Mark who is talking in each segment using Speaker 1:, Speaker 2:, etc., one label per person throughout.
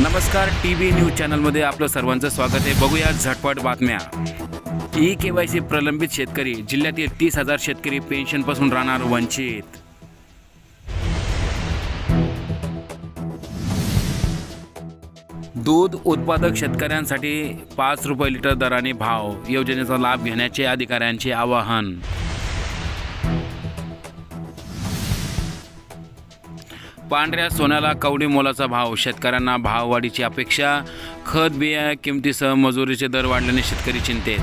Speaker 1: नमस्कार T V news चॅनलमध्ये आपलं सर्वांचं स्वागत आहे. बघूया झटपट बातम्या. ई के वाय सी प्रलंबित शेतकरी जिल्ह्यातील तीस हजार शेतकरी पेन्शनपासून राहणार वंचित. दूध उत्पादक शेतकऱ्यांसाठी पाच रुपये लिटर दराने भाव योजनेचा लाभ घेण्याचे अधिकाऱ्यांचे आवाहन. पांढऱ्या सोन्याला कवडी मोलाचा भाव. शेतकऱ्यांना भाववाढीची अपेक्षा. खत बिया किमतीसह मजुरीचे दर वाढल्याने शेतकरी चिंतेत.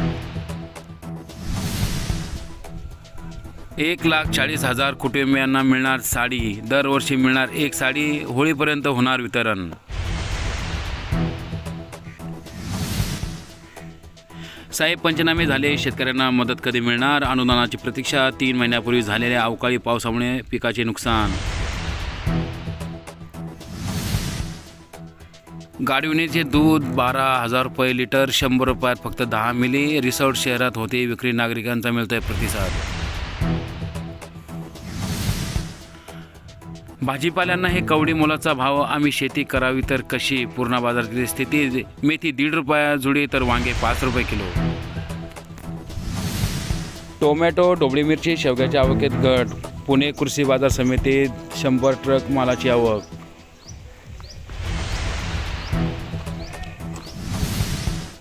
Speaker 1: एक लाख चाळीस हजार कुटुंबियांना मिळणार साडी. दरवर्षी मिळणार एक साडी. होळीपर्यंत होणार वितरण. साहेब पंचनामे झाले. शेतकऱ्यांना मदत कधी मिळणार? अनुदानाची प्रतीक्षा. तीन महिन्यापूर्वी झालेल्या अवकाळी पावसामुळे पिकाचे नुकसान. गाडविणीचे दूध बारा हजार रुपये लिटर शंभर रुपयात फक्त दहा मिली रिसॉर्ट शहरात होते विक्री नागरिकांचा मिळतोय प्रतिसाद. भाजीपाल्यांना हे कवडी मोलाचा भाव आम्ही शेती करावी तर कशी? पूर्ण बाजारातील स्थिती मेथी दीड रुपया जुडी तर वांगे पाच रुपये किलो. टोमॅटो ढोबळी मिरची शेवग्याच्या आवकेत घट पुणे कृषी बाजार समितीत शंभर ट्रक मालाची आवक.